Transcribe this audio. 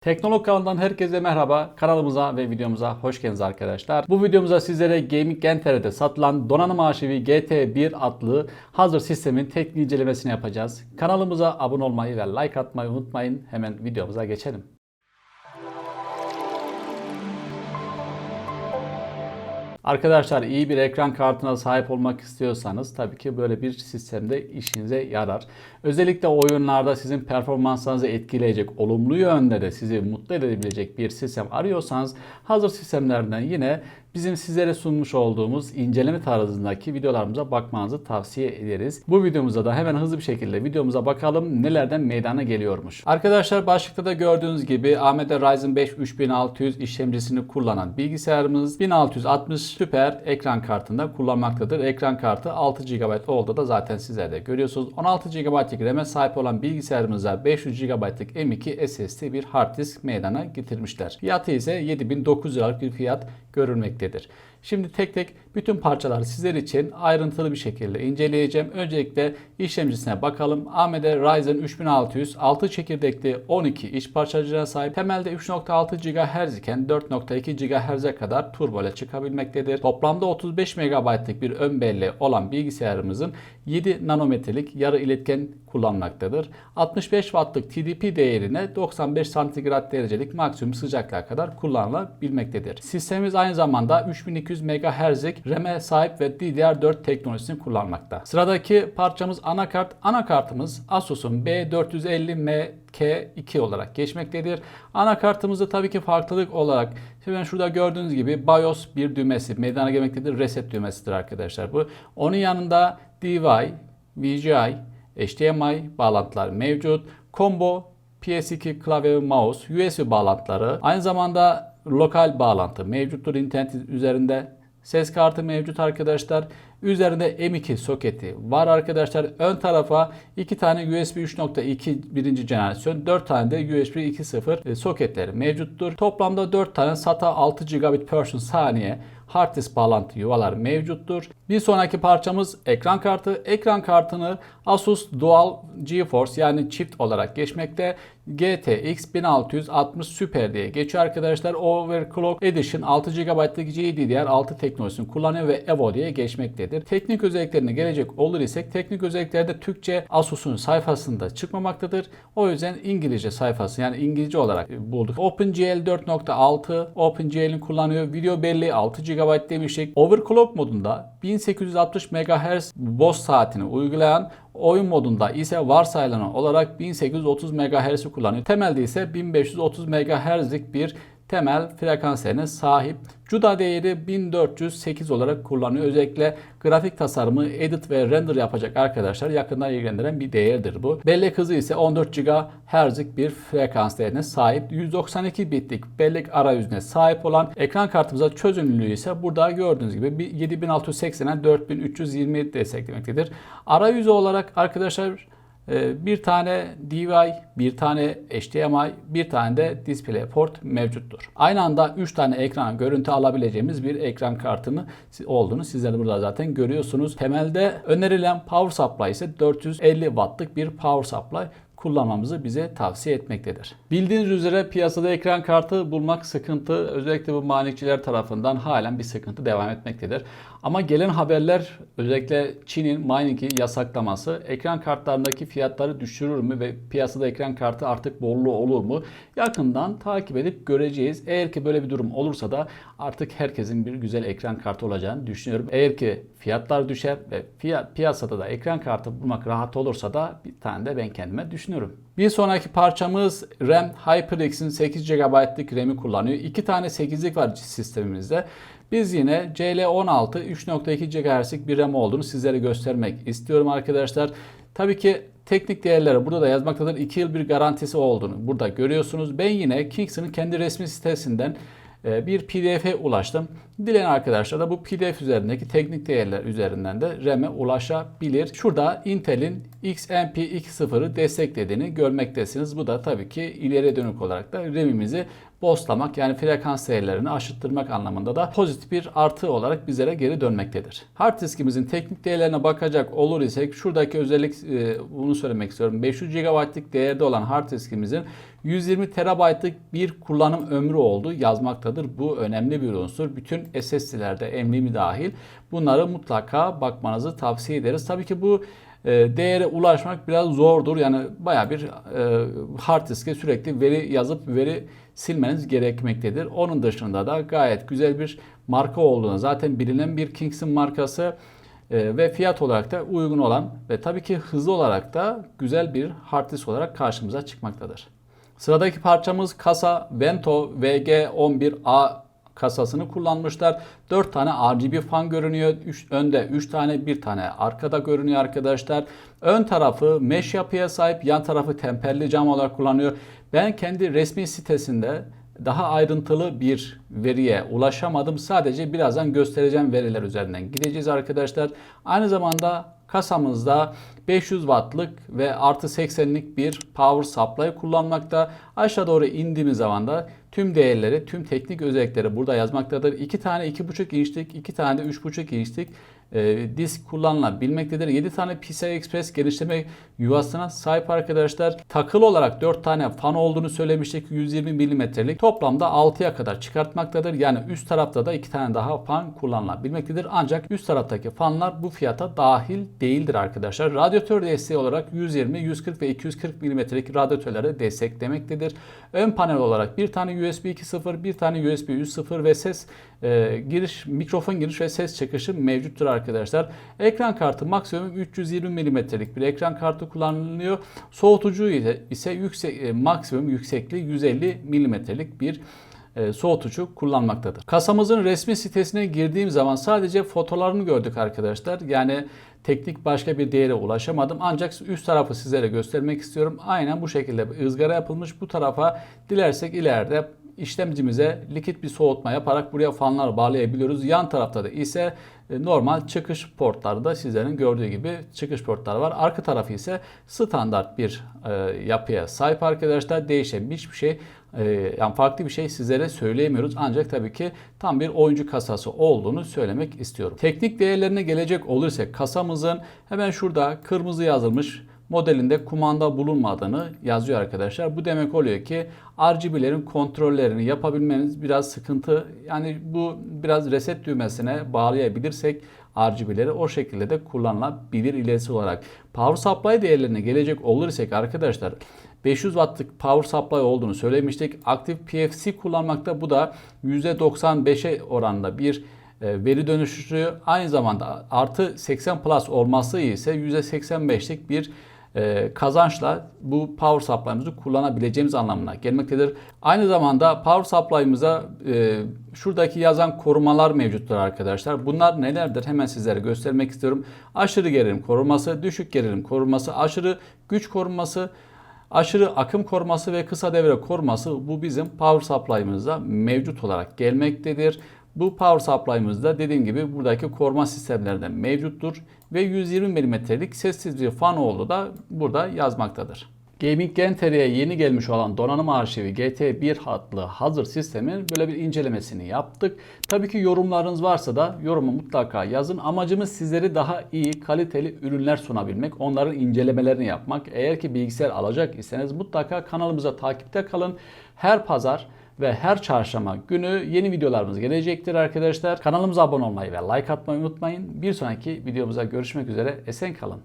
Teknolog kanalından herkese merhaba. Kanalımıza ve videomuza hoş geldiniz arkadaşlar. Bu videomuzda sizlere Gaming Gentere'de satılan donanım arşivi GT1 adlı hazır sistemin teknik incelemesini yapacağız. Kanalımıza abone olmayı ve like atmayı unutmayın. Hemen videomuza geçelim. Arkadaşlar iyi bir ekran kartına sahip olmak istiyorsanız tabii ki böyle bir sistemde işinize yarar. Özellikle oyunlarda sizin performansınızı etkileyecek, olumlu yönde de sizi mutlu edebilecek bir sistem arıyorsanız hazır sistemlerden yine bizim sizlere sunmuş olduğumuz inceleme tarzındaki videolarımıza bakmanızı tavsiye ederiz. Bu videomuzda da hemen hızlı bir şekilde videomuza bakalım nelerden meydana geliyormuş. Arkadaşlar başlıkta da gördüğünüz gibi AMD Ryzen 5 3600 işlemcisini kullanan bilgisayarımız 1660 süper ekran kartında kullanmaktadır. Ekran kartı 6 GB olduğu da zaten sizler de görüyorsunuz. 16 GB'lik RAM'e sahip olan bilgisayarımıza 500 GB'lık M2 SSD bir hard disk meydana getirmişler. Fiyatı ise 7900 liralık bir fiyat görülmektedir. Şimdi tek tek bütün parçaları sizler için ayrıntılı bir şekilde inceleyeceğim. Öncelikle işlemcisine bakalım. AMD Ryzen 3600 6 çekirdekli 12 iç parçacığa sahip. Temelde 3.6 GHz iken 4.2 GHz'e kadar turbo ile çıkabilmektedir. Toplamda 35 MB'lık bir ön belleği olan bilgisayarımızın 7 nanometrelik yarı iletken kullanmaktadır. 65 wattlık TDP değerine 95 santigrat derecelik maksimum sıcaklığa kadar kullanılabilmektedir. Sistemimiz aynı zamanda 3200 MHz'lik RAM'e sahip ve DDR4 teknolojisini kullanmakta. Sıradaki parçamız anakart. Anakartımız Asus'un B450M K2 olarak geçmektedir. Anakartımızda tabii ki farklılık olarak Şimdi şurada gördüğünüz gibi BIOS bir düğmesi meydana gelmektedir. Reset düğmesidir arkadaşlar bu. Onun yanında DVI, VGI, HDMI bağlantılar mevcut. Combo PS2 klavye ve mouse, USB bağlantıları, aynı zamanda lokal bağlantı mevcuttur internet üzerinde. Ses kartı mevcut arkadaşlar. Üzerinde M2 soketi var arkadaşlar. Ön tarafa 2 tane USB 3.2 birinci jenerasyon, 4 tane de USB 2.0 soketleri mevcuttur. Toplamda 4 tane SATA 6 gigabit per saniye hard disk bağlantı yuvalar mevcuttur. Bir sonraki parçamız ekran kartı. Ekran kartını Asus Dual GeForce yani çift olarak geçmekte. GTX 1660 Super diye geçiyor arkadaşlar. Overclock Edition 6 GB'lık GDDR6 teknolojisini kullanıyor ve Evo diye geçmektedir. Teknik özelliklerine gelecek olur isek teknik özelliklerde Türkçe Asus'un sayfasında çıkmamaktadır. O yüzden İngilizce sayfası yani İngilizce olarak bulduk. OpenGL 4.6 OpenGL'in kullanıyor. Video belleği 6 GB demiştik. Overclock modunda 1860 MHz boz saatini uygulayan Oyun modunda ise varsayılan olarak 1830 MHz'i kullanıyor. Temelde ise 1530 MHz'lik bir temel frekanslarına sahip. CUDA değeri 1408 olarak kullanıyor. Özellikle grafik tasarımı, edit ve render yapacak arkadaşlar yakından ilgilendiren bir değerdir bu. Bellek hızı ise 14 GHz'lik bir frekans değerine sahip. 192 bitlik bellek arayüzüne sahip olan ekran kartımıza çözünürlüğü ise burada gördüğünüz gibi 7680'e 4320 desteklemektedir. Arayüzü olarak arkadaşlar bir tane DVI, bir tane HDMI, bir tane de DisplayPort mevcuttur. Aynı anda 3 tane ekran görüntü alabileceğimiz bir ekran kartını olduğunu sizler burada zaten görüyorsunuz. Temelde önerilen power supply ise 450 wattlık bir power supply kullanmamızı bize tavsiye etmektedir. Bildiğiniz üzere piyasada ekran kartı bulmak sıkıntı. Özellikle bu malikçiler tarafından halen bir sıkıntı devam etmektedir. Ama gelen haberler özellikle Çin'in mining'i yasaklaması ekran kartlarındaki fiyatları düşürür mü ve piyasada ekran kartı artık bollu olur mu? Yakından takip edip göreceğiz. Eğer ki böyle bir durum olursa da artık herkesin bir güzel ekran kartı olacağını düşünüyorum. Eğer ki fiyatlar düşer ve fiyat, piyasada da ekran kartı bulmak rahat olursa da bir tane de ben kendime düşünüyorum. Bir sonraki parçamız RAM HyperX'in 8 GB'lık RAM'i kullanıyor. İki tane 8'lik var sistemimizde. Biz yine CL16 3.2 GHz'lik bir RAM olduğunu sizlere göstermek istiyorum arkadaşlar. Tabii ki teknik değerleri burada da yazmaktadır. 2 yıl bir garantisi olduğunu burada görüyorsunuz. Ben yine Kingston'ın kendi resmi sitesinden bir pdf'e ulaştım. Dileyen arkadaşlar da bu pdf üzerindeki teknik değerler üzerinden de RAM'e ulaşabilir. Şurada Intel'in XMP 2.0'ı desteklediğini görmektesiniz. Bu da tabii ki ileriye dönük olarak da RAM'imizi boostlamak yani frekans değerlerini aşıttırmak anlamında da pozitif bir artı olarak bizlere geri dönmektedir. Hard diskimizin teknik değerlerine bakacak olur isek şuradaki özellik e, bunu söylemek istiyorum. 500 GB'lık değerde olan hard diskimizin 120 terabaytlık bir kullanım ömrü oldu yazmaktadır. Bu önemli bir unsur. Bütün SSD'lerde emnimi dahil bunları mutlaka bakmanızı tavsiye ederiz. Tabii ki bu e, değere ulaşmak biraz zordur. Yani baya bir e, hard diske sürekli veri yazıp veri silmeniz gerekmektedir. Onun dışında da gayet güzel bir marka olduğunu zaten bilinen bir Kingston markası e, ve fiyat olarak da uygun olan ve tabii ki hızlı olarak da güzel bir hard disk olarak karşımıza çıkmaktadır. Sıradaki parçamız kasa Vento VG11A kasasını kullanmışlar. 4 tane RGB fan görünüyor. Üç, önde 3 tane, bir tane arkada görünüyor arkadaşlar. Ön tarafı mesh yapıya sahip, yan tarafı temperli cam olarak kullanıyor. Ben kendi resmi sitesinde daha ayrıntılı bir veriye ulaşamadım. Sadece birazdan göstereceğim veriler üzerinden gideceğiz arkadaşlar. Aynı zamanda kasamızda 500 wattlık ve artı 80'lik bir power supply kullanmakta. Aşağı doğru indiğimiz zaman da tüm değerleri, tüm teknik özellikleri burada yazmaktadır. 2 tane 2.5 inçlik, 2 tane de 3.5 inçlik e, disk kullanılabilmektedir. 7 tane PCI Express geliştirme yuvasına sahip arkadaşlar. Takılı olarak 4 tane fan olduğunu söylemiştik. 120 mm'lik. Toplamda 6'ya kadar çıkartmaktadır. Yani üst tarafta da 2 tane daha fan kullanılabilmektedir. Ancak üst taraftaki fanlar bu fiyata dahil değildir arkadaşlar. Radyatör desteği olarak 120, 140 ve 240 mm'lik radyatörleri desteklemektedir. Ön panel olarak bir tane USB 2.0, bir tane USB 3.0 ve ses e, giriş, mikrofon giriş ve ses çıkışı mevcuttur arkadaşlar. Ekran kartı maksimum 320 mm'lik bir ekran kartı kullanılıyor. Soğutucu ise, yüksek, e, maksimum yüksekliği 150 mm'lik bir e, soğutucu kullanmaktadır. Kasamızın resmi sitesine girdiğim zaman sadece fotolarını gördük arkadaşlar. Yani teknik başka bir değere ulaşamadım. Ancak üst tarafı sizlere göstermek istiyorum. Aynen bu şekilde ızgara yapılmış. Bu tarafa dilersek ileride işlemcimize likit bir soğutma yaparak buraya fanlar bağlayabiliyoruz. Yan tarafta da ise e, normal çıkış portları da sizlerin gördüğü gibi çıkış portları var. Arka tarafı ise standart bir e, yapıya sahip arkadaşlar. Değişen hiçbir şey e, yani farklı bir şey sizlere söyleyemiyoruz. Ancak tabii ki tam bir oyuncu kasası olduğunu söylemek istiyorum. Teknik değerlerine gelecek olursak kasamızın hemen şurada kırmızı yazılmış modelinde kumanda bulunmadığını yazıyor arkadaşlar. Bu demek oluyor ki RGB'lerin kontrollerini yapabilmeniz biraz sıkıntı. Yani bu biraz reset düğmesine bağlayabilirsek RGB'leri o şekilde de kullanılabilir ilerisi olarak. Power supply değerlerine gelecek olursak arkadaşlar 500 wattlık power supply olduğunu söylemiştik. Aktif PFC kullanmakta bu da %95'e oranında bir e, veri dönüştürüyor. Aynı zamanda artı 80 plus olması ise %85'lik bir e, kazançla bu power supply'ımızı kullanabileceğimiz anlamına gelmektedir. Aynı zamanda power supply'ımıza e, şuradaki yazan korumalar mevcuttur arkadaşlar. Bunlar nelerdir? Hemen sizlere göstermek istiyorum. Aşırı gerilim koruması, düşük gerilim koruması, aşırı güç koruması, aşırı akım koruması ve kısa devre koruması bu bizim power supply'ımızda mevcut olarak gelmektedir. Bu power supply'ımızda dediğim gibi buradaki koruma sistemlerinde mevcuttur ve 120 mm'lik sessiz bir fan olduğu da burada yazmaktadır. Gaming Genteri'ye yeni gelmiş olan donanım arşivi GT1 hatlı hazır sistemin böyle bir incelemesini yaptık. Tabii ki yorumlarınız varsa da yorumu mutlaka yazın. Amacımız sizleri daha iyi, kaliteli ürünler sunabilmek, onların incelemelerini yapmak. Eğer ki bilgisayar alacak iseniz mutlaka kanalımıza takipte kalın. Her pazar ve her çarşamba günü yeni videolarımız gelecektir arkadaşlar. Kanalımıza abone olmayı ve like atmayı unutmayın. Bir sonraki videomuza görüşmek üzere. Esen kalın.